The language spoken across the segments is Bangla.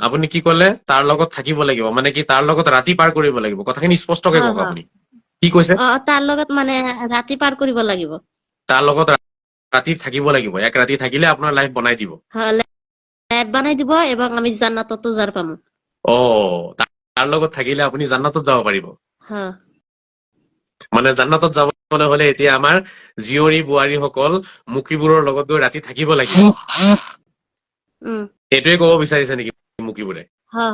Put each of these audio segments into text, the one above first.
আপুনি কি ক'লে? তাৰ লগত থাকিব লাগিব। মানে কি তাৰ লগত ৰাতি পাৰ কৰিব লাগিব। কথাখিনি স্পষ্টকে কওক। আপুনি। কি কৈছে? তাৰ লগত মানে ৰাতি পাৰ কৰিব লাগিব। তাৰ লগত ৰাতি থাকিব লাগিব। এক ৰাতি থাকিলে আপোনাৰ লাইফ বনাই দিব। লেব বানাই দিব এবং আমি জান্নাততো যাৰ পাম। অ তাৰ লগত থাকিলে আপুনি জান্নাতত যাব পাৰিব। মানে জান্নাতত যাবলৈ হলে এতিয়া আমাৰ জীয়ৰী বোৱাৰীসকল মুখীবোৰৰ লগত গৈ ৰাতি থাকিব লাগিব। উম এইটোৱে ক'ব বিচাৰিছে নেকি হ্যাঁ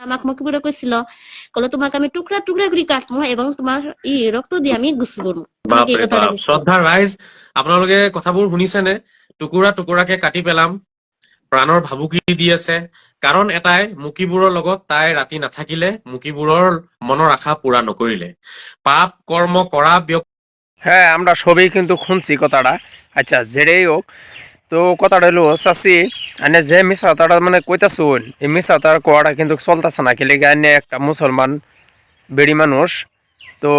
আমাক মুখিবুড়ে কইছিল কলে তোমাকে আমি টুকরা টুকরা করে কাটবো এবং তোমার ই রক্ত দিয়ে আমি বাপ। কইছিল। শ্ৰদ্ধা ৰাইজ আপোনালোকে কথাবোৰ শুনিছেনে? টুকুৰা টুকুৰাকে কাটি পেলাম। প্ৰাণৰ ভাবুকি দি আছে। কাৰণ এটাই মুকিবোৰৰ লগত তাই ৰাতি নাথাকিলে মুকিবোৰৰ মনৰ আশা পূৰা নকৰিলে। পাপ কৰ্ম কৰা ব্যক্তি হ্যাঁ আমরা সবই কিন্তু শুনছি কথাটা। আচ্ছা যেটাই হোক তো কথাটা হলো চাষি আনে যে মিশা কথাটা মানে কইতাছুন, এই মিশা তার কোয়াটা কিন্তু চলতেছে না খেলে আনে একটা মুসলমান বেড়ি মানুষ। তো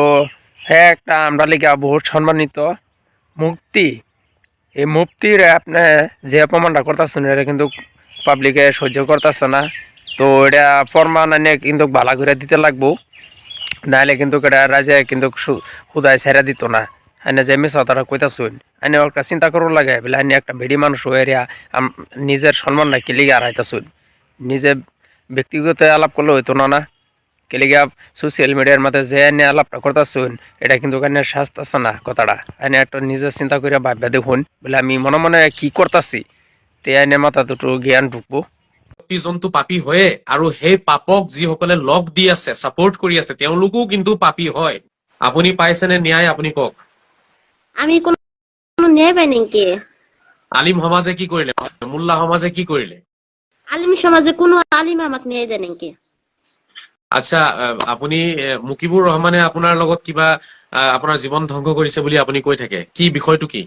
হ্যাঁ একটা আমরা লিগা বহুত সম্মানিত মুক্তি এই মুক্তির আপনি যে অপমানটা করতেছেন, এটা কিন্তু পাবলিকে সহ্য করতেছে না। তো এটা ফরমান আনে কিন্তু ভালা করে দিতে লাগবো। নাহলে কিন্তু এটা রাজা কিন্তু সু- খুদায় ছেড়ে দিত না। আইনে যে মিশা তারা কইতাছুন। আইনে একটা চিন্তা করো লাগে, বলে আইনে একটা ভেড়ি মানুষ এরিয়া নিজের সম্মান না কেলিগে হারাইতাছুন। নিজে ব্যক্তিগত আলাপ করলে হইতো না না? কেলিগা সোশ্যাল মিডিয়ার মধ্যে যে আইনে আলাপটা করতাছুন, এটা কিন্তু কানে শাস্তাছে না কথাটা। আইনে একটা নিজের চিন্তা করে ভাববা দেখুন, বলে আমি মনে মনে কি করতাছি, তে আইনে মাথা দুটো জ্ঞান ঢুকবো। জন্তু পাপী হয়ে আৰু সেই পাপক যিসকলে লগ দি আছে ছাপোৰ্ট কৰি আছে তেওঁলোকো কিন্তু পাপী হয়। আপুনি পাইছেনে ন্যায় আপুনি কওক। আমি কোন ন্যায় পাই নাকি আলিম সমাজে কি কৰিলে মোল্লা সমাজে কি কৰিলে আলিম সমাজে কোনো আলিম আমাক ন্যায় দেয় নাকি আচ্ছা আপুনি মুকিবুৰ ৰহমানে আপোনাৰ লগত কিবা আপোনাৰ জীৱন ধ্বংস কৰিছে বুলি আপুনি কৈ থাকে। কি বিষয়টো কি?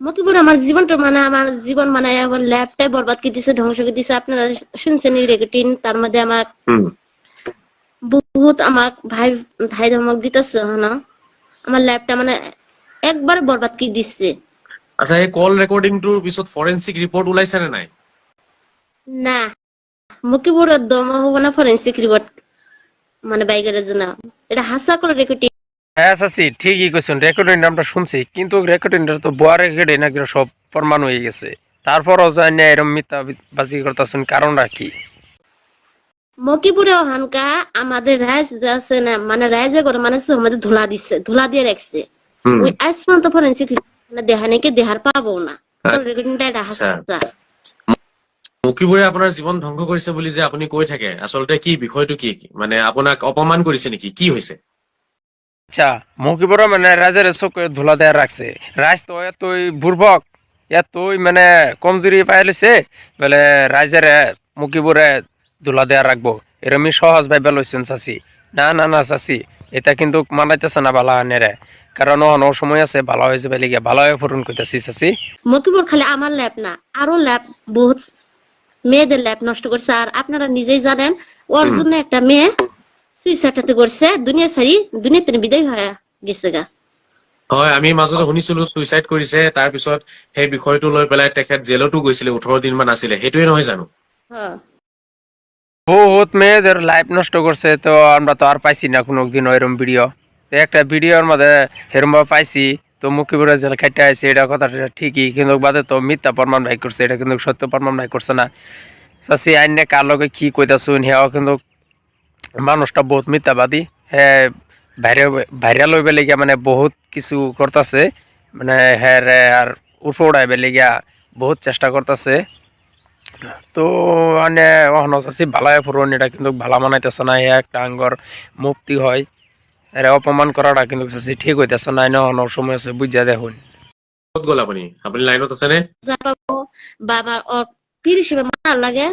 মকিবুর আমার জীবনটা মানে আমার জীবন মানে আমার ল্যাবটাই বরবাদ করে দিছে ধ্বংস করে দিছে। আপনারা শুনছেন রেকর্ডিং তার মধ্যে আমার বহুত আমাক ভাই ভাই ধমক দিতেছে না? আমার ল্যাবটা মানে একবার বরবাদ করে দিচ্ছে? আচ্ছা এই কল ৰেকৰ্ডিংটোৰ পিছত ফৰেনচিক ৰিপৰ্ট ওলাইছে নে নাই? না। মকিবুরের দম হব না ফরেন্সিক রিপোর্ট মানে বাইকের জন্য এটা হাসা করে রেকর্ডিং হ্যাঁ চাচি ঠিকই কইছেন রেকর্ডিং নামটা শুনছি। কিন্তু রেকর্ডিংটা তো বুয়া রেকর্ডিং নাকি সব প্রমাণ হয়ে গেছে। তারপরও যায় না এরম মিথ্যা বাজি করতেছেন কারণটা কি? মকিপুরে হানকা আমাদের রাইজ যে আছে না মানে রাইজে করে মানে আমাদের ধুলা দিচ্ছে ধুলা দিয়ে রাখছে। ওই আজমান তো ফরেন্সিক দেহা নাকি দেহার পাবো না। রেকর্ডিংটা এটা হাসা আপোনাৰ জীৱন ধ্বংস কৰিছে বুলি যে আপুনি কৈ থাকে আচলতে কি বিষয়টো কি কি? মানে আপোনাক অপমান কৰিছে নেকি? কি হৈছে? আচ্ছা মকিবর মানে রাজের চোখে ধুলা দেয়া রাখছে রাজ তো এতই বুর্বক এতই মানে কমজোরি পাই লৈছে বলে রাইজের মুকিবরে ধুলা দেয়া রাখব। এরমই সহজ ভাবে লইছেন চাচি। না না না চাচি এটা কিন্তু মানাইতেছে না ভালো আনেরে। কারণ অন সময় আছে ভালো হয়ে যাবে লিগে ভালো হয়ে পূরণ করতেছি চাচি। মকিপুর খালি আমার ল্যাব না আরও ল্যাব বহুত মেয়েদের ল্যাব নষ্ট করছে। আর আপনারা নিজেই জানেন ওর জন্য একটা মেয়ে সুইসাইড করছে দুনিয়া ছাড়ি দুনিয়া তিনি বিদায় হয়ে গেছে গা। হয় আমি মাজতে শুনিছিলো চুইচাইড কৰিছে তাৰ পিছত সেই বিষয়টো লৈ পেলাই তেখেত জেলতো গৈছিলে ওঠৰ দিন মান আছিলে সেইটোৱে নহয় জানো? হ্যাঁ বহুত মেয়েদের লাইফ নষ্ট করছে, তো আমরা তো আর পাইছি না কোনো দিন এরম ভিডিও একটা ভিডিওর মধ্যে হেরম পাইছি, তো মুখিপুরে জেল খাইতে আছে এটা কথাটা ঠিকই, কিন্তু বাদে তো মিথ্যা প্রমাণ ভাই করছে, এটা কিন্তু সত্য প্রমাণ ভাই করছে না। চাষি আইনে কার লগে কি কইতাছুন হেও কিন্তু মানুষটা বহুত মিথ্যাবাদী। হ্যাঁ ভাইরাল ভাইরাল হইবে লেগিয়া মানে বহুত কিছু করতেছে মানে হ্যাঁ আর উঠে উড়াইবে লেগিয়া বহুত চেষ্টা করতেছে। তো মানে অহন চাষি ভালাই ফুরন এটা কিন্তু ভালা মানাইতেছে না এ একটা আঙ্গর মুক্তি হয়। এর অপমান করাটা কিন্তু চাষি ঠিক হইতেছে না অহন সময় আছে বুঝা দেখুন। ক'ত গ'ল আপুনি? আপুনি লাইনত আছেনে? যা পাবো বা আমার ওর পীর হিসেবে লাগে?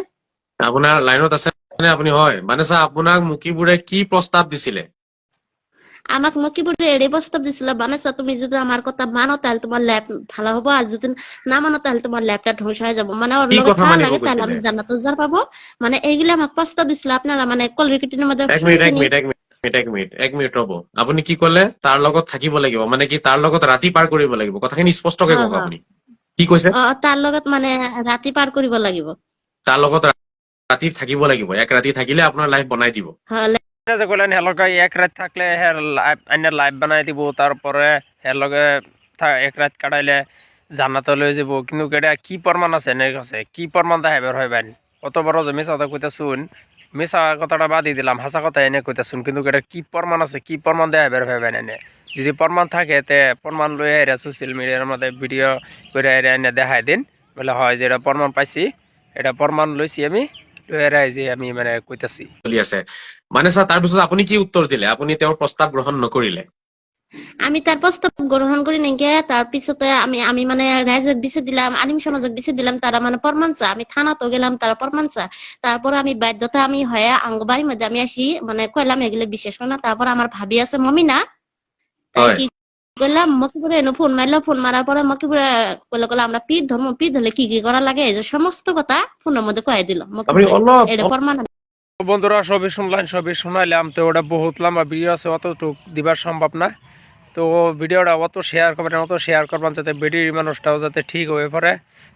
আপোনাৰ লাইনত আছেনে? আপুনি হয় মানে চা আপোনাক মুকিবুৰে কি প্ৰস্তাৱ দিছিলে? আমাক মকিপুরে এড়ে প্রস্তাব দিছিল বানাইছা তুমি যদি আমার কথা মানো তাহলে তোমার ল্যাব ভালো হব। আর যদি না মানো তাহলে তোমার ল্যাবটা ধ্বংস হয়ে যাব। মানে ওর লগে কথা লাগে তাহলে আমি? জান্নাত যার পাবো। মানে এইগুলা আমাক প্রস্তাব দিছিল। আপনারা মানে কল রিক্রিটিনের মধ্যে এক মিনিট এক মিনিট এক মিনিট এক মিনিট এক মিনিট ৰ'ব। আপুনি কি ক'লে? তাৰ লগত থাকিব লাগিব। মানে কি তাৰ লগত ৰাতি পাৰ কৰিব লাগিব। কথাখিনি স্পষ্টকে কওক আপুনি। কি কৈছে? তাৰ লগত মানে ৰাতি পাৰ কৰিব লাগিব। তাৰ লগত ৰাতি থাকিব লাগিব। এক ৰাতি থাকিলে আপোনাৰ লাইফ বনাই দিব। যে কইলেন হের লগে এক রাত থাকলে হের লাইভ আইনে লাইভ বানাই দিব তারপরে হের লগে এক রাত কাটাইলে জান্নাতে লই যাব। কিন্তু এটা কি প্রমাণ আছে এনে কাছে কি প্রমাণ দেখাইবার হয় বাইন অত বড় যে মিছা কথা কইতে শুন মিছা কথাটা বাদি দিলাম হাসা কথা এনে কইতে শুন কিন্তু এটা কি প্রমাণ আছে? কি প্রমাণ দেখাইবার হয় বাইন এনে যদি প্রমাণ থাকে, তে প্রমাণ লই এরা সোশ্যাল মিডিয়ার মধ্যে ভিডিও করে এরা এনে দেখাই দিন। বলে হয় যে, এটা প্রমাণ পাইছি, এটা প্ৰমাণ লৈছি আমি। লৈ যে আমি মানে কইতাছি। চলি আছে। মানে ছাৰ তাৰপিছত আপুনি কি উত্তৰ দিলে? আপুনি তেওঁৰ প্ৰস্তাৱ গ্ৰহণ নকৰিলে? আমি তাৰ প্ৰস্তাৱ গ্ৰহণ কৰি নাইকিয়া তাৰ পিছতে আমি আমি মানে ৰাইজক বিচাৰ দিলাম আলিম সমাজক বিচার দিলাম তারা মানে প্রমাণ চা আমি থানাতো গেলাম তারা প্রমাণ চা। তারপর আমি বাধ্যতা আমি হয়ে আঙ্গ বাড়ির মধ্যে আমি আসি মানে কইলাম এগুলো বিশেষ করে না তারপর আমার ভাবি আছে মমিনা। কি মকিপুরে ফোন মারলো ফোন মারার পরে মকিপুরে কইলে কইলে আমরা ধর্ম কি কি করা লাগে? এই যে সমস্ত কথা ফোনের মধ্যে কয়ে দিল। এটা প্রমাণ বন্ধুরা সবই শুনলেন সবই শোনাইলাম তো ওটা বহুত লম্বা ভিডিও আছে অতটুক দিবার সম্ভব না। তো ভিডিওটা অত শেয়ার করবেন অত শেয়ার করবেন যাতে ভিডিওর মানুষটাও যাতে ঠিক হয়ে পড়ে।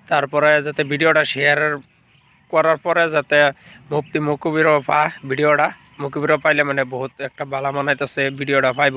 তারপরে যাতে ভিডিওটা শেয়ার করার পরে যাতে মুক্তি মুকুবিরও পা ভিডিওটা মুকুবিরও পাইলে মানে বহুত একটা ভালো মানাইতেছে ভিডিওটা পাইব।